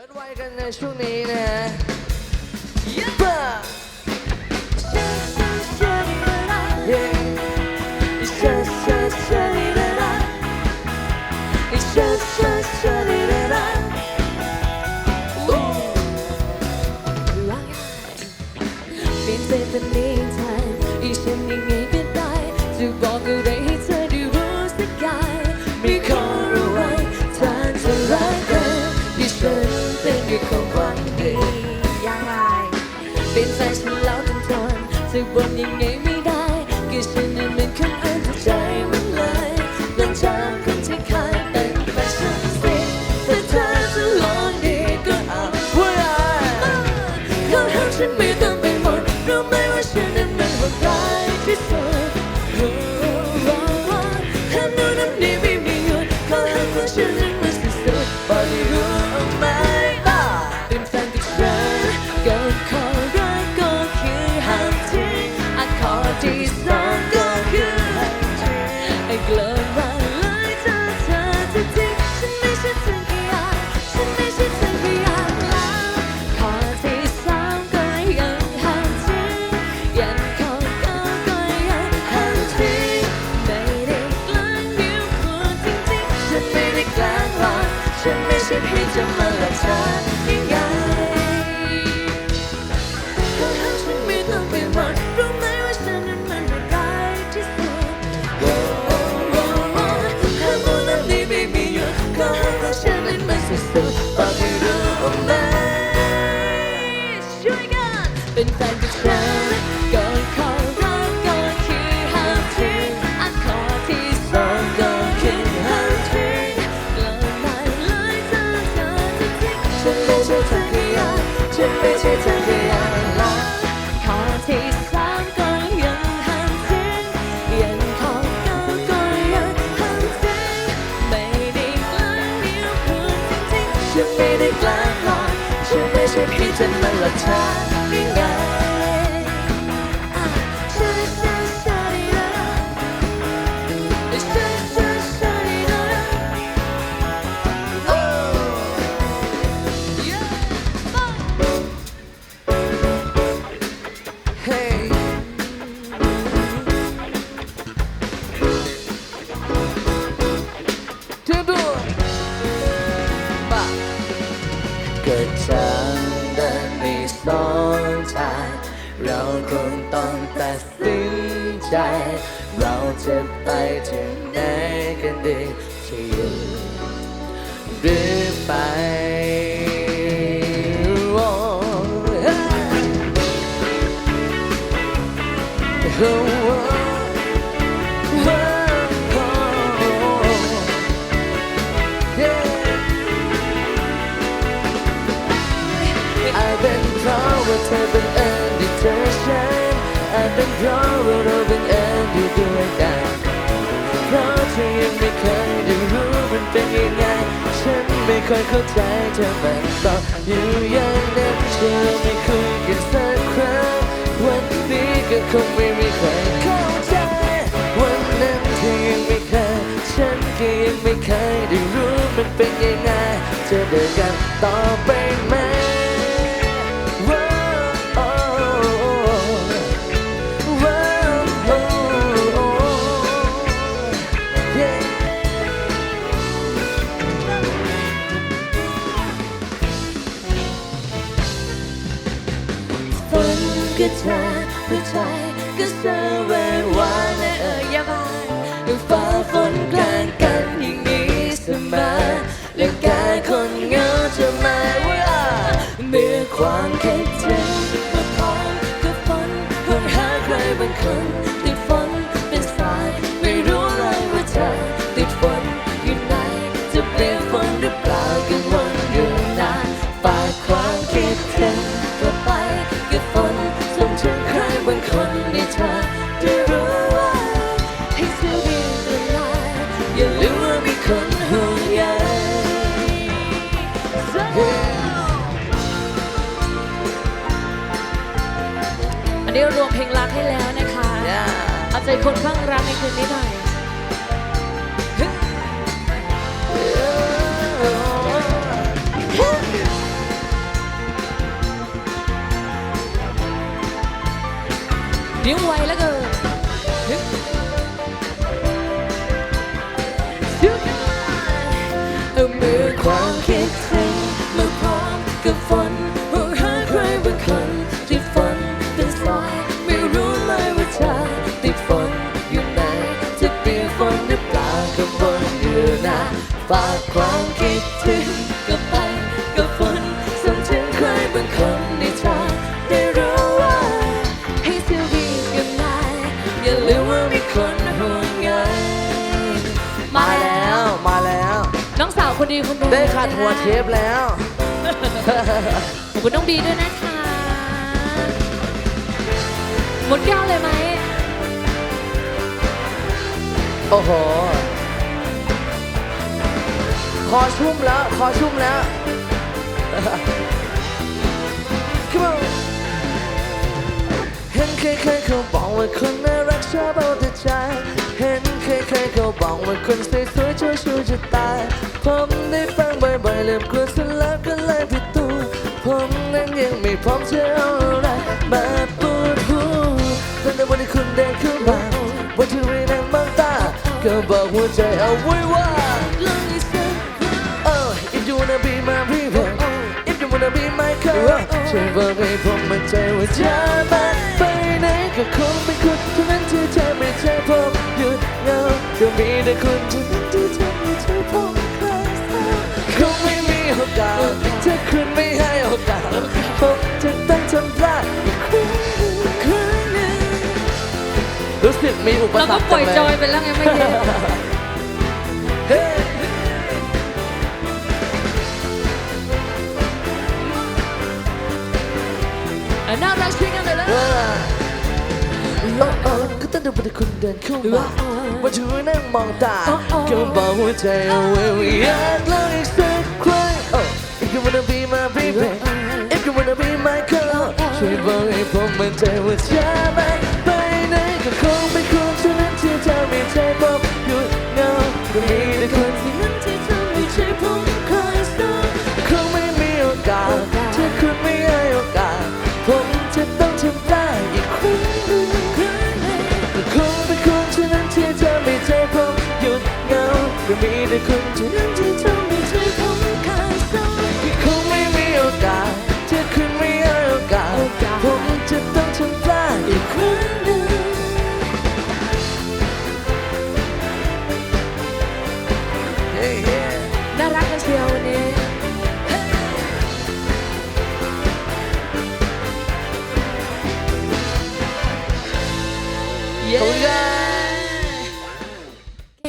เกิดไวกัน เป็นแฟนฉันแล้วจนทนจะบ่นยังไงไม่ได้ก็ฉันนั้นเป็นคนอ่านใจมันเลยหลังจากคนที่เคยเป็นแฟนฉันสิแต่เธอจะลองดีก็เอาว่าเขาห้ามฉันไม่ต้องไปหมดรู้ไหมว่าฉันนั้นมันโหดร้ายที่สุด จะมาหลอกฉันยังไงก็ห้าฉันไม่ต้องไปหมดรู้ไหมว่าฉันนั้นมันร้ายที่สุดโอ้โอ้โอ้โอ้ห้ามพูดแบบนี้ไม่มีหยุดก็ห้ามของฉันนั้นมันสุดๆบอกให้รู้ไหมช่วยกันเป็นแฟนกับฉัน ไม่ใช่ทางขยะละขอที่สามก็ยังห้ามทิ้งยังขอเก้าก็ยังห้ามทิ้งไม่ได้กลางนิ้วพูดจริงๆฉันไม่ได้กลางหรอกฉันไม่ใช่พี่จะมาหลอกเธอ เราคงต้องตัดสินใจ เราจะไปถึงไหนกันดีที่อยู่หรือไปเป็นเพราะว่าเธอเป็น ค่อยเข้าใจเธอมันต่ออยู่อย่างนั้นเธอไม่คุยกันสักครั้งวันนี้ก็คงไม่มีใครเข้าใจ วันนั้นเธอยังไม่เคยฉันก็ยังไม่เคยได้รู้มันเป็นยังไงเจอเดินกันต่อ ผู้ชายก็เสวยวานและเอ่ยยาบานฟ้าฝนกลางกันอย่างนี้เสมอและกายคนเหงาจะมาว่าเมื่อความคิดถึงมาพร้อมกับฝนคนหาใครบางคนติด ในเธอได้รู้ว่าให้เสียดีละลายอย่าลืมว่ามีคนห่วงใย อันนี้รวมเพลงรักให้แล้วนะคะ เอาใจคนข้างรักในคืนนี้หน่อย เดี๋ยวไวแล้วเกินเอามือความคิดถึงมาพร้อมกับฝนมองหาใครบางคนที่ฝนเป็นสายไม่รู้เลยว่าเธอติดฝนอยู่ไหนจะเปียกฝนหรือเปล่ากับบนอยู่นะฝากความคิด อย่าลืมว่ามีคนห่วงใยมาแล้ว มาแล้ว น้องสาวคนดีคนหนึงได้ขัดหัวเทปแล้ว ขอบคุณน้องบีด้วยนะคะหมดแก้วเลยไหมโอ้โห คอชุ่มแล้ว คอชุ่มแล้ว Come on เห็นใครๆเขาบอกว่าคนน่ารักชอบเอาแต่ใจ เห็นใครๆเขาบอกว่าคนสวยๆเจ้าชู้จะตาย ผมได้ฟังบ่อยๆเริ่มกลัวซะแล้วก็เลยผิดตัว ผมนั้นยังไม่พร้อมจะเอาอะไรมาปวดหัวตั้งแต่วันที่คุณเดินเข้ามาวันที่เรานั่งมองตา ก็บอกหัวใจเอาไว้ว่า Oh, if you wanna be my be my girl, ช่วยบอกให้ผมมั่นใจว่าจะมาไปไหนก็คงเป็นคุณเท่านั้นที่จะไม่ใช่ผมหยุดเงาก็มีแต่คุณเท่านั้นที่จะไม่ใช่ผมครสักคงไม่มีโอกาสถ้าคุณไม่ให้โอกาสผมจะต้องทำพลาดอีกครั้งรู้สึกมีอุปเราสรก็ปล่อยจอยไปแล้วไงไม่เย็ น่ารักช่วยกันเลยนะว่าโอ้โอ้ก็ตั้งแต่วันที่คุณเดินเข้ามาว่าช่วยนั่งมองตาก็บอกหัวใจเอาไว้ว่าอยากลองอีกสักครั้ง Oh if you wanna be my baby if you wanna be my girl ช่วยบอกให้ผมมั่นใจว่าจะไม่ไปไหนก็คงเป็นคุณเท่านั้นที่จะไม่ใจผมหยุดเงาก็มี จะมีแต่คุณเท่านั้นที่ทำให้ใจผมขาดสายคงไม่มีโอกาสถ้าคุณไม่ให้โอกาสผมจะต้องทำได้อีกครั้งหนึ่งเฮ้